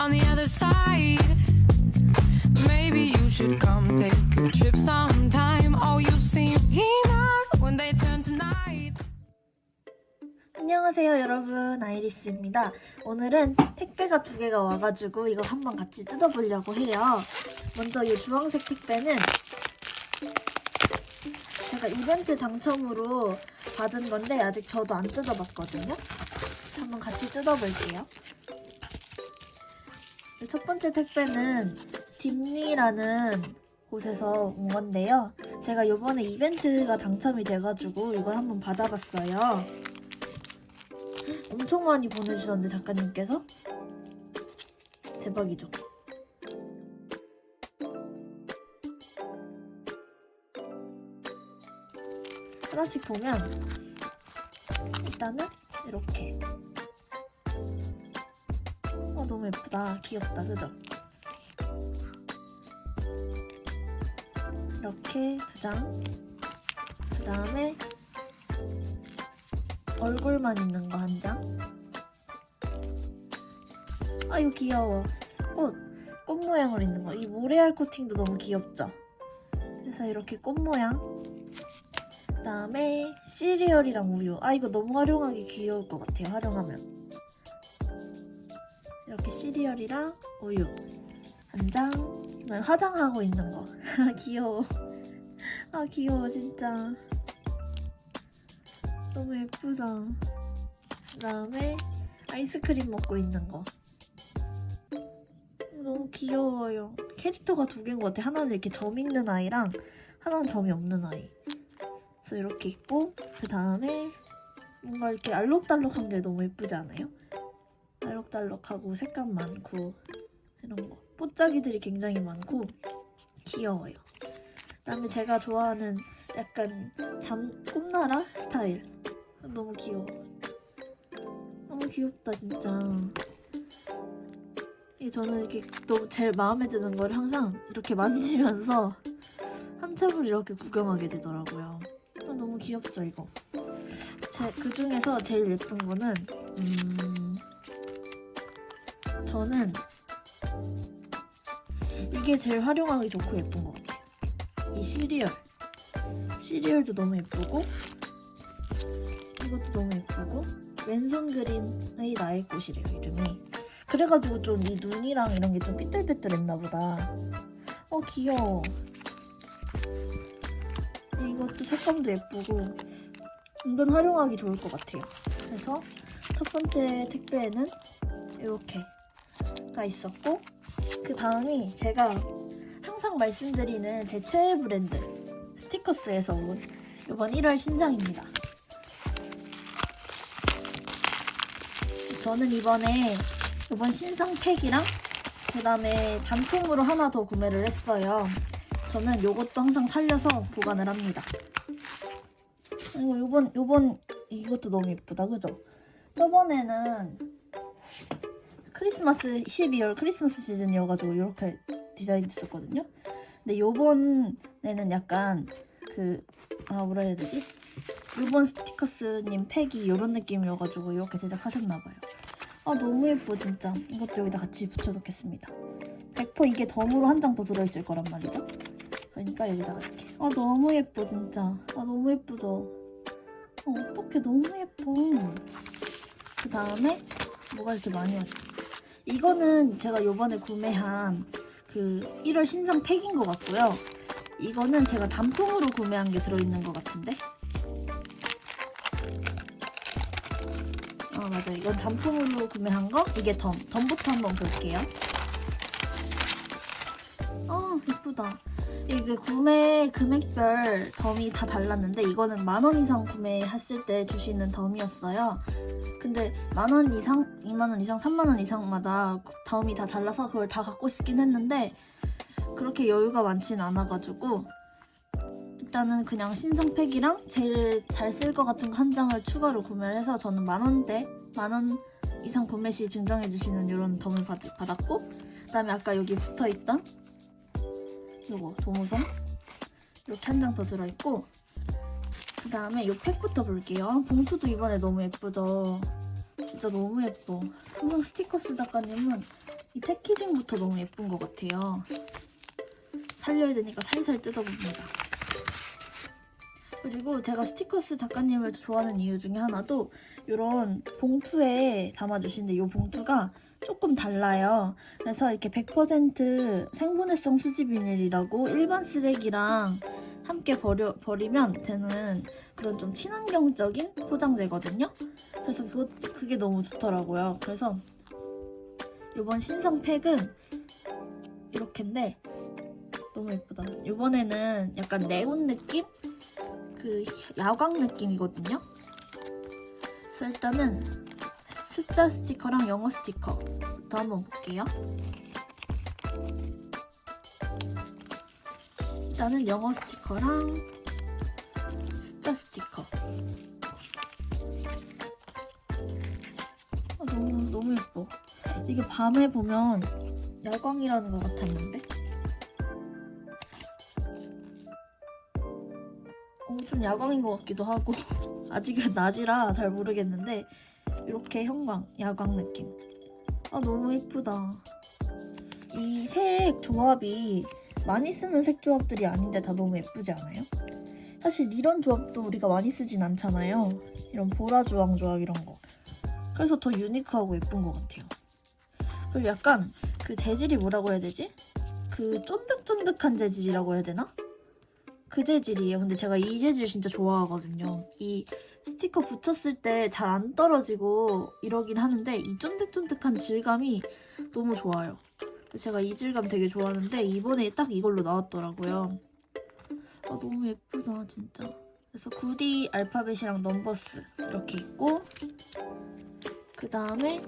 on the other side. Maybe you should come take a trip sometime. Oh, you seem keener when they turn to night. 안녕하세요 여러분 아이리스입니다 오늘은 택배가 두 개가 와가지고 이거 한번 같이 뜯어보려고 해요 먼저 이 주황색 택배는 제가 이벤트 당첨으로 받은 건데 아직 저도 안 뜯어봤거든요 한번 같이 뜯어볼게요 첫 번째 택배는 딥니라는 곳에서 온 건데요. 제가 요번에 이벤트가 당첨이 돼가지고 이걸 한번 받아봤어요. 엄청 많이 보내주셨는데 작가님께서? 대박이죠. 하나씩 보면 일단은 이렇게. 어 너무 예쁘다 귀엽다 그죠? 이렇게 두 장 그 다음에 얼굴만 있는 거 한 장. 아, 이거 귀여워. 꽃, 꽃 모양으로 있는 거. 이 모래알 코팅도 너무 귀엽죠? 그래서 이렇게 꽃 모양. 그 다음에 시리얼이랑 우유. 아, 이거 너무 활용하기 귀여울 것 같아요, 활용하면. 이렇게 시리얼이랑 우유. 한 장. 그다음에 화장하고 있는 거. 귀여워. 아, 귀여워, 진짜. 너무 예쁘다. 그 다음에 아이스크림 먹고 있는 거. 너무 귀여워요. 캐릭터가 두 개인 것 같아. 하나는 이렇게 점 있는 아이랑 하나는 점이 없는 아이. 그래서 이렇게 있고 그 다음에 뭔가 이렇게 알록달록한 게 너무 예쁘지 않아요? 알록달록하고 색감 많고 이런 거. 뽀짝이들이 굉장히 많고 귀여워요. 그 다음에 제가 좋아하는 약간 잠 꿈나라 스타일. 너무 귀여워. 너무 귀엽다 진짜. 이 저는 이게 너무 제일 마음에 드는 걸 항상 이렇게 만지면서 한참을 이렇게 구경하게 되더라고요. 아, 너무 귀엽죠 이거. 제, 그 중에서 제일 예쁜 거는 음, 저는 이게 제일 활용하기 좋고 예쁜 것 같아요. 이 시리얼. 시리얼도 너무 예쁘고 이것도 너무 예쁘고 왼손 그림의 나의 꽃이래요 이름이. 그래가지고 좀 이 눈이랑 이런 게 좀 삐뚤빼뚤했나 보다. 어 귀여워. 이것도 색감도 예쁘고 은근 활용하기 좋을 것 같아요. 그래서 첫 번째 택배에는 이렇게 가 있었고 그 다음이 제가 항상 말씀드리는 제 최애 브랜드 스티커스에서 온 이번 1월 신상입니다. 저는 이번에 이번 신상 팩이랑 그 다음에 단품으로 하나 더 구매를 했어요. 저는 이것도 항상 살려서 보관을 합니다. 그리고 요번 요번 이것도 너무 예쁘다, 그죠? 저번에는 크리스마스 12월 크리스마스 시즌이어가지고 이렇게 디자인 됐었거든요. 근데 요번에는 약간 그, 아, 뭐라 해야 되지? 요번 스티커스님 팩이 이런 느낌이어가지고 이렇게 제작하셨나봐요. 아, 너무 예뻐, 진짜. 이것도 여기다 같이 붙여놓겠습니다. 100% 이게 덤으로 한 장 더 들어있을 거란 말이죠. 그러니까 여기다가 이렇게. 아, 너무 예뻐, 진짜. 아, 너무 예쁘죠? 어, 어떡해, 너무 예뻐. 그 다음에, 뭐가 이렇게 많이 왔지? 이거는 제가 요번에 구매한 그 1월 신상 팩인 것 같고요. 이거는 제가 단품으로 구매한 게 들어있는 것 같은데. 아 맞아 이건 단품으로 구매한 거 이게 덤 덤부터 한번 볼게요. 아 예쁘다. 이게 구매 금액별 덤이 다 달랐는데 이거는 만 원 이상 구매했을 때 주시는 덤이었어요. 근데 만 원 이상, 2만 원 이상, 3만 원 이상마다 덤이 다 달라서 그걸 다 갖고 싶긴 했는데 그렇게 여유가 많진 않아가지고 일단은 그냥 신상팩이랑 제일 잘 쓸 것 같은 거한 장을 추가로 구매를 해서 저는 만 원대, 만 원 이상 구매 시 증정해주시는 이런 덤을 받, 받았고 그 다음에 아까 여기 붙어있던 요거 도무선 이렇게 한 장 더 들어있고 그 다음에 이 팩부터 볼게요 봉투도 이번에 너무 예쁘죠 진짜 너무 예뻐. 항상 스티커스 작가님은 이 패키징부터 너무 예쁜 것 같아요. 살려야 되니까 살살 뜯어봅니다. 그리고 제가 스티커스 작가님을 좋아하는 이유 중에 하나도 이런 봉투에 담아주시는데 이 봉투가 조금 달라요. 그래서 이렇게 100% 생분해성 수지 비닐이라고 일반 쓰레기랑 함께 버려, 버리면 되는 그런 좀 친환경적인 포장재거든요. 그래서 그거, 그게 너무 좋더라고요. 그래서 이번 신상 팩은 이렇게인데 너무 예쁘다. 이번에는 약간 네온 느낌? 그 야광 느낌이거든요. 그래서 일단은 숫자 스티커랑 영어 스티커부터 한번 볼게요. 일단은 영어 스티커랑 숫자 스티커. 아, 너무 너무 예뻐. 이게 밤에 보면 야광이라는 것 같았는데. 어, 좀 야광인 것 같기도 하고 아직은 낮이라 잘 모르겠는데 이렇게 형광, 야광 느낌. 아 너무 예쁘다. 이 색 조합이 많이 쓰는 색 조합들이 아닌데 다 너무 예쁘지 않아요? 사실 이런 조합도 우리가 많이 쓰진 않잖아요. 이런 보라 주황 조합 이런 거. 그래서 더 유니크하고 예쁜 것 같아요. 그리고 약간 그 재질이 뭐라고 해야 되지? 그 쫀득쫀득한 재질이라고 해야 되나? 그 재질이에요. 근데 제가 이 재질 진짜 좋아하거든요. 이 스티커 붙였을 때 잘 안 떨어지고 이러긴 하는데 이 쫀득쫀득한 질감이 너무 좋아요. 제가 이 질감 되게 좋아하는데 이번에 딱 이걸로 나왔더라고요. 아 너무 예쁘다 진짜. 그래서 구디 알파벳이랑 넘버스 이렇게 있고 그 다음에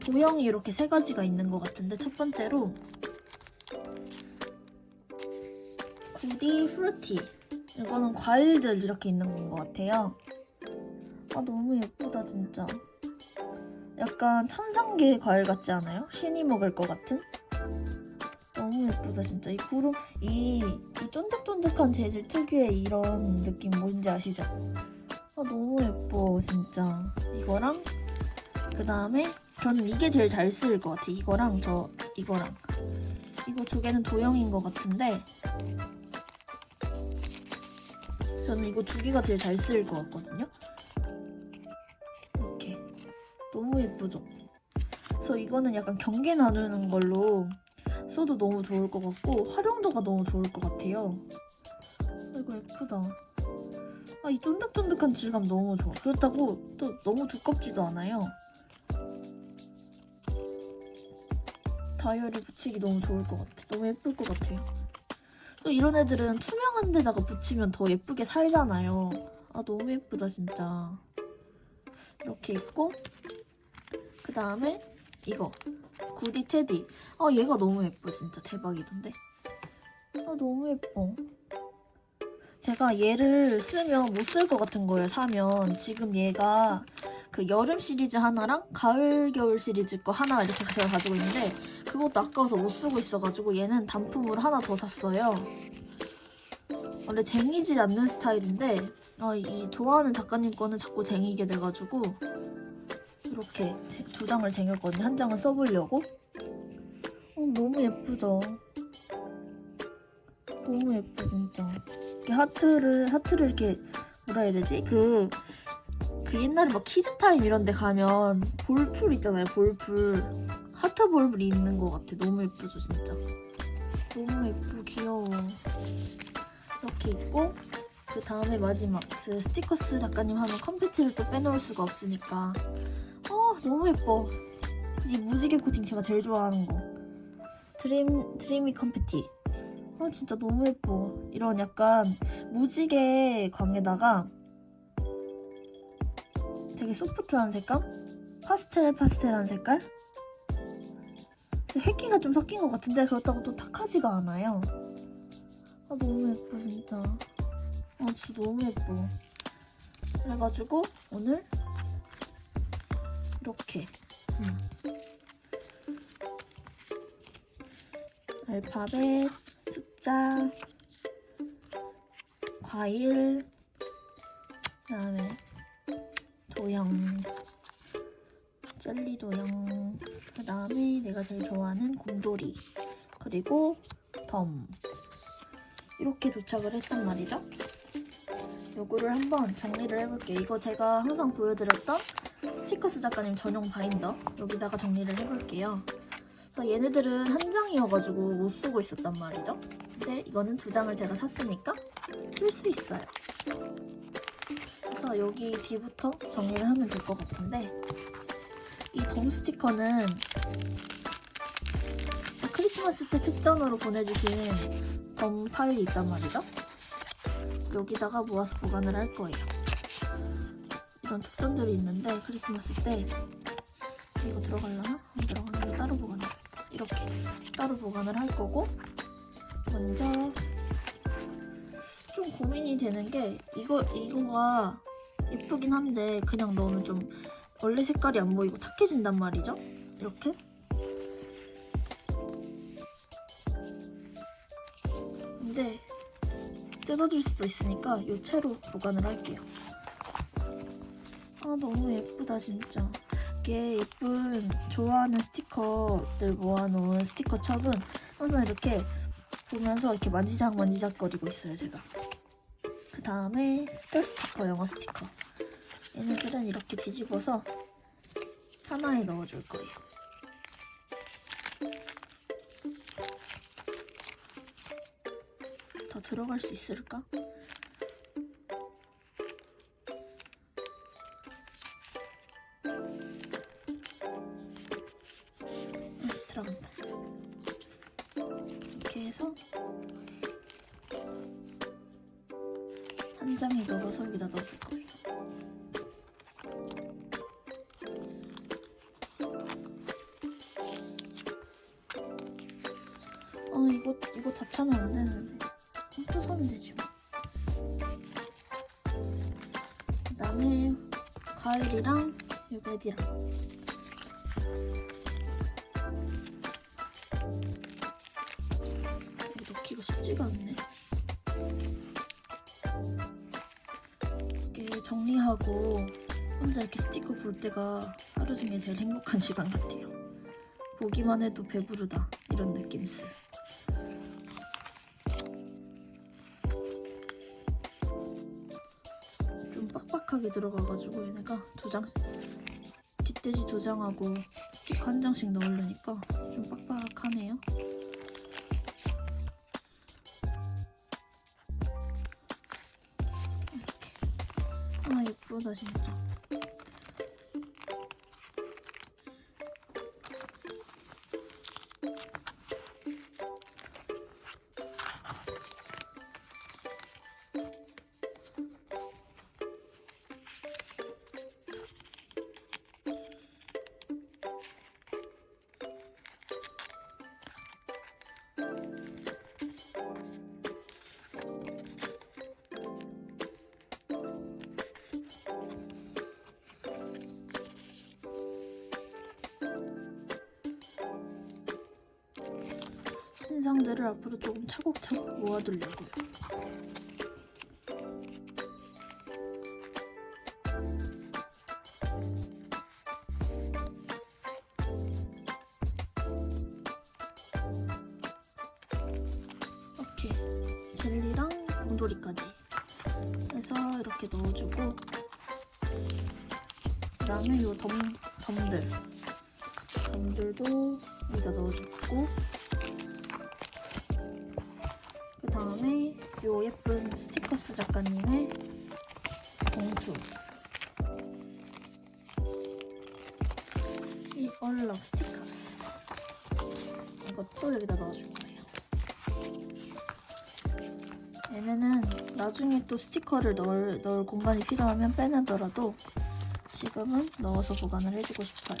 도형이 이렇게 세 가지가 있는 것 같은데 첫 번째로 구디 프루티 이거는 과일들 이렇게 있는 건것 같아요. 아 너무 예쁘다 진짜. 약간 천상계 과일 같지 않아요? 신이 먹을 것 같은? 너무 예쁘다 진짜. 이 구름 이, 이 쫀득쫀득한 재질 특유의 이런 느낌 뭔지 아시죠? 아 너무 예뻐 진짜. 이거랑 그 다음에 저는 이게 제일 잘 쓰일 것 같아. 이거랑 저 이거랑 이거 두 개는 도형인 것 같은데 저는 이거 두 개가 제일 잘 쓰일 것 같거든요. 이렇게 너무 예쁘죠? 그래서 이거는 약간 경계 나누는 걸로 써도 너무 좋을 것 같고 활용도가 너무 좋을 것 같아요. 이거 예쁘다. 아, 이 쫀득쫀득한 질감 너무 좋아. 그렇다고 또 너무 두껍지도 않아요. 다이어리 붙이기 너무 좋을 것 같아. 너무 예쁠 것 같아요. 또 이런 애들은 투명한 데다가 붙이면 더 예쁘게 살잖아요. 아 너무 예쁘다 진짜. 이렇게 있고 그 다음에 이거 구디 테디. 아 얘가 너무 예뻐 진짜 대박이던데. 아 너무 예뻐. 제가 얘를 쓰면 못 쓸 것 같은 거예요 사면 지금 얘가 그 여름 시리즈 하나랑 가을 겨울 시리즈 거 하나 이렇게 제가 가지고 있는데 그것도 아까워서 못 쓰고 있어가지고 얘는 단품으로 하나 더 샀어요. 원래 쟁이질 않는 스타일인데 어, 이 좋아하는 작가님 거는 자꾸 쟁이게 돼가지고 이렇게 제- 두 장을 쟁였거든요. 한 장은 써보려고. 어, 너무 예쁘죠? 너무 예뻐 진짜. 이렇게 하트를 하트를 이렇게 뭐라 해야 되지? 그그 옛날에 막 키즈타임 이런 데 가면 볼풀 있잖아요, 볼풀. 하트 볼풀이 있는 것 같아. 너무 예쁘죠, 진짜. 너무 예쁘고 귀여워. 이렇게 있고, 그 다음에 마지막. 그 스티커스 작가님 하는 컴퓨터를 또 빼놓을 수가 없으니까. 어, 너무 예뻐. 이 무지개 코팅 제가 제일 좋아하는 거. 드림, 드리미 컴퓨티. 아, 진짜 너무 예뻐. 이런 약간 무지개 광에다가 되게 소프트한 색감? 파스텔 파스텔한 색깔? 획기가 좀 섞인 것 같은데 그렇다고 또 탁하지가 않아요. 아 너무 예뻐 진짜. 아 진짜 너무 예뻐. 그래가지고 오늘 이렇게 음. 알파벳, 숫자, 과일, 그다음에 도형 젤리 도형 그 다음에 내가 제일 좋아하는 곰돌이 그리고 덤. 이렇게 도착을 했단 말이죠. 요거를 한번 정리를 해볼게 이거 제가 항상 보여드렸던 스티커스 작가님 전용 바인더. 여기다가 정리를 해볼게요. 얘네들은 한 장이어가지고 못 쓰고 있었단 말이죠. 근데 이거는 두 장을 제가 샀으니까 쓸 수 있어요. 그래서 여기 뒤부터 정리를 하면 될 것 같은데 이덤 스티커는 크리스마스 때 특전으로 보내주신 덤 파일이 있단 말이죠. 여기다가 모아서 보관을 할 거예요. 이런 특전들이 있는데 크리스마스 때 이거 들어갈라나? 안 들어가면 따로 보관을 이렇게 따로 보관을 할 거고 먼저 좀 고민이 되는 게 이거 이거가 예쁘긴 한데 그냥 넣으면 좀 원래 색깔이 안 보이고 탁해진단 말이죠. 이렇게. 근데 뜯어줄 수도 있으니까 이 채로 보관을 할게요. 아 너무 예쁘다 진짜. 이게 예쁜 좋아하는 스티커들 모아놓은 스티커 첩은 항상 이렇게 보면서 이렇게 만지작 만지작 거리고 있어요 제가. 그 다음에 스타 스티커 영어 스티커. 얘네들은 이렇게 뒤집어서 하나에 넣어줄 거예요. 더 들어갈 수 있을까? 응, 들어간다. 이렇게 해서 한 장에 넣어서 여기다 넣어줄 거예요. 차면 안 되는데 또 사면 되지 뭐. 그다음에 과일이랑 요배디랑 이거 넣기가 쉽지가 않네. 이렇게 정리하고 혼자 이렇게 스티커 볼 때가 하루 중에 제일 행복한 시간 같아요. 보기만 해도 배부르다 이런 느낌 있어요. 좀 빡빡하게 들어가가지고 얘네가 두 장, 뒷돼지 두 장하고 스티커 한 장씩 넣으려니까 좀 빡빡하네요. 이렇게. 아 예쁘다 진짜. 앞으로 조금 차곡차곡 모아두려고요. 이 얼럭 스티커 이것도 여기다 넣어줄 거예요. 얘네는 나중에 또 스티커를 넣을, 넣을 공간이 필요하면 빼내더라도 지금은 넣어서 보관을 해주고 싶어요.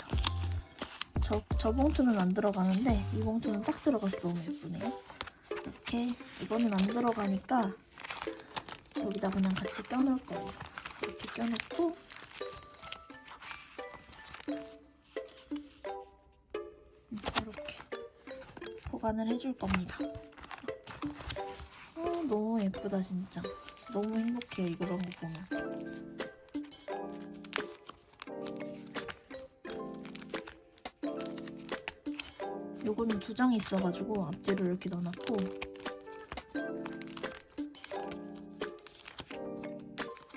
저, 저 봉투는 안 들어가는데 이 봉투는 딱 들어가서 너무 예쁘네요. 이렇게 이거는 안 들어가니까 여기다 그냥 같이 껴놓을 거예요. 이렇게 껴놓고 보관을 해줄 겁니다. 아, 너무 예쁘다 진짜. 너무 행복해 이런 거 보면. 요거는 두 장이 있어가지고 앞뒤로 이렇게 넣어놨고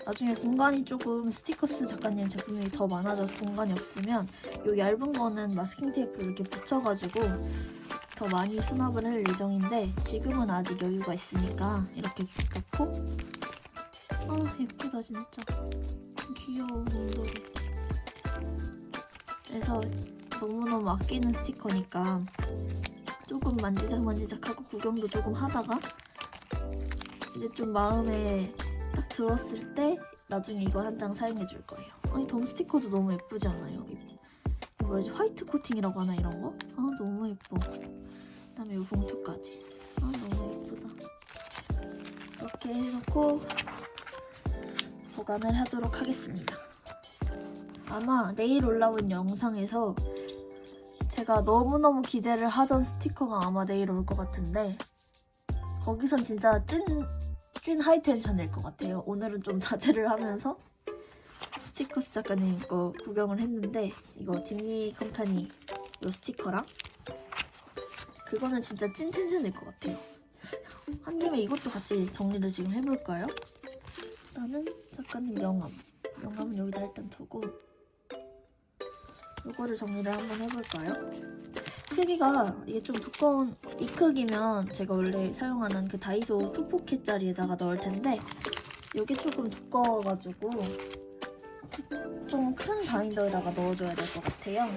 나중에 공간이 조금 스티커스 작가님 제품이 더 많아져서 공간이 없으면 요 얇은 거는 마스킹 테이프를 이렇게 붙여가지고 더 많이 수납을 할 예정인데 지금은 아직 여유가 있으니까 이렇게 넣고 아 예쁘다 진짜 귀여운 온돌이 그래서 너무너무 아끼는 스티커니까 조금 만지작 만지작하고 구경도 조금 하다가 이제 좀 마음에 딱 들었을 때 나중에 이걸 한 장 사용해 줄 거예요. 아니 덤 스티커도 너무 예쁘지 않아요? 뭐지 화이트 코팅이라고 하나 이런 거? 아 너무 예뻐. 그다음에 이 봉투까지. 아 너무 예쁘다. 이렇게 해놓고 보관을 하도록 하겠습니다. 아마 내일 올라온 영상에서 제가 너무너무 기대를 하던 스티커가 아마 내일 올 것 같은데 거기선 진짜 찐, 찐 하이텐션일 것 같아요. 오늘은 좀 자제를 하면서 스티커스 작가님 거 구경을 했는데 이거 딥니 컴퍼니 요 스티커랑 그거는 진짜 찐 텐션일 것 같아요. 한 김에 이것도 같이 정리를 지금 해볼까요? 나는 작가님 영암. 영암은 여기다 일단 두고 이거를 정리를 한번 해볼까요? 크기가 이게 좀 두꺼운 이 크기면 제가 원래 사용하는 그 다이소 투포켓짜리에다가 넣을 텐데 이게 조금 두꺼워가지고 좀 큰 바인더에다가 넣어줘야 될 것 같아요.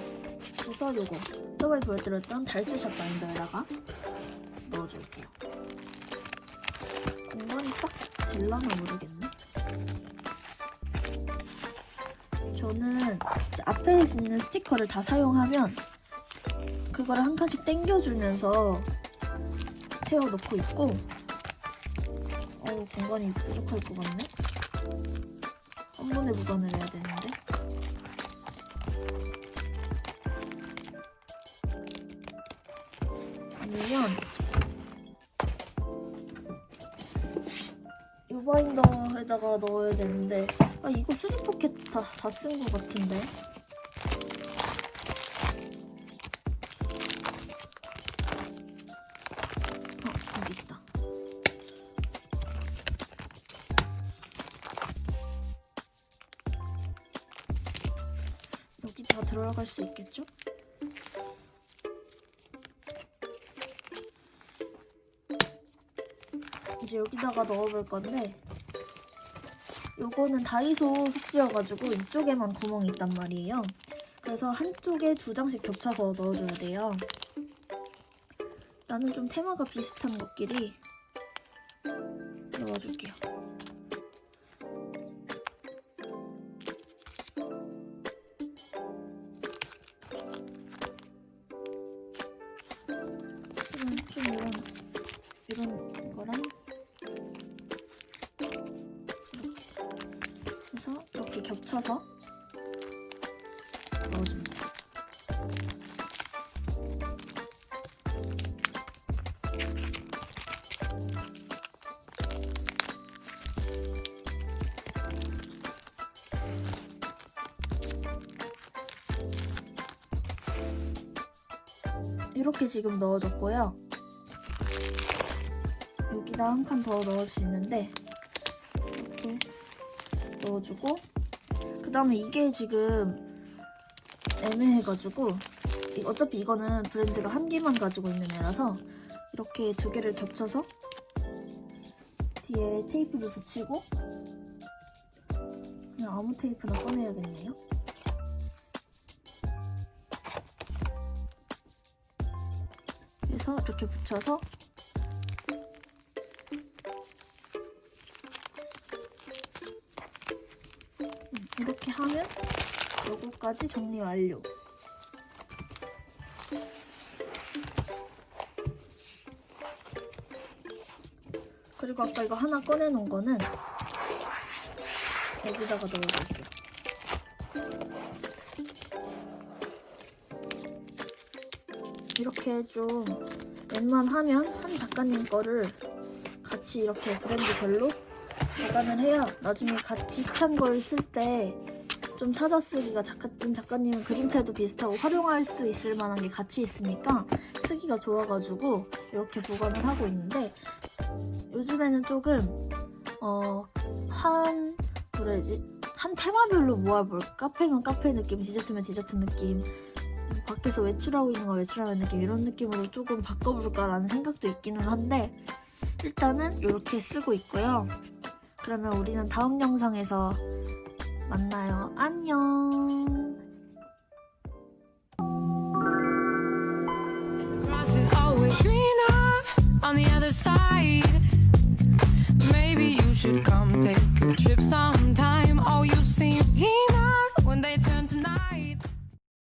그래서 요거 저번에 보여드렸던 달스샷 바인더에다가 넣어줄게요. 공간이 딱 될라나 모르겠네. 저는 앞에 있는 스티커를 다 사용하면 그거를 한 칸씩 당겨주면서 세워놓고 있고 어우 공간이 부족할 것 같네 한 번에 보관을 해야 다다 쓴 것 같은데. 어 여기 있다. 여기 다 들어갈 수 있겠죠? 이제 여기다가 넣어볼 건데 요거는 다이소 숙지여가지고 이쪽에만 구멍이 있단 말이에요. 그래서 한쪽에 두 장씩 겹쳐서 넣어줘야 돼요. 나는 좀 테마가 비슷한 것끼리 넣어줄게요. 쳐서 넣어줍니다. 이렇게 지금 넣어줬고요. 여기다 한 칸 더 넣을 수 있는데 이렇게 넣어주고 그 다음에 이게 지금 애매해가지고 이- 어차피 이거는 브랜드가 한 개만 가지고 있는 애라서 이렇게 두 개를 겹쳐서 뒤에 테이프를 붙이고 그냥 아무 테이프나 꺼내야겠네요. 그래서 이렇게 붙여서 하면 요거까지 정리 완료. 그리고 아까 이거 하나 꺼내놓은 거는 여기다가 넣어줄게요. 이렇게 좀 웬만하면 한 작가님 거를 같이 이렇게 브랜드별로 보관을 해야 나중에 같 비슷한 걸 쓸 때 좀 찾아 쓰기가 작가님 작가님은 그림체도 비슷하고 활용할 수 있을 만한 게 같이 있으니까 쓰기가 좋아가지고 이렇게 보관을 하고 있는데 요즘에는 조금 어 한 뭐라 해야지? 한 테마별로 모아볼까 카페면 카페 느낌 디저트면 디저트 느낌 밖에서 외출하고 있는 거 외출하는 느낌 이런 느낌으로 조금 바꿔볼까라는 생각도 있기는 한데 일단은 이렇게 쓰고 있고요. 그러면 우리는 다음 영상에서 만나요. 안녕. on the other side. Maybe you should come take a trip sometime. Oh, you seem when they turn.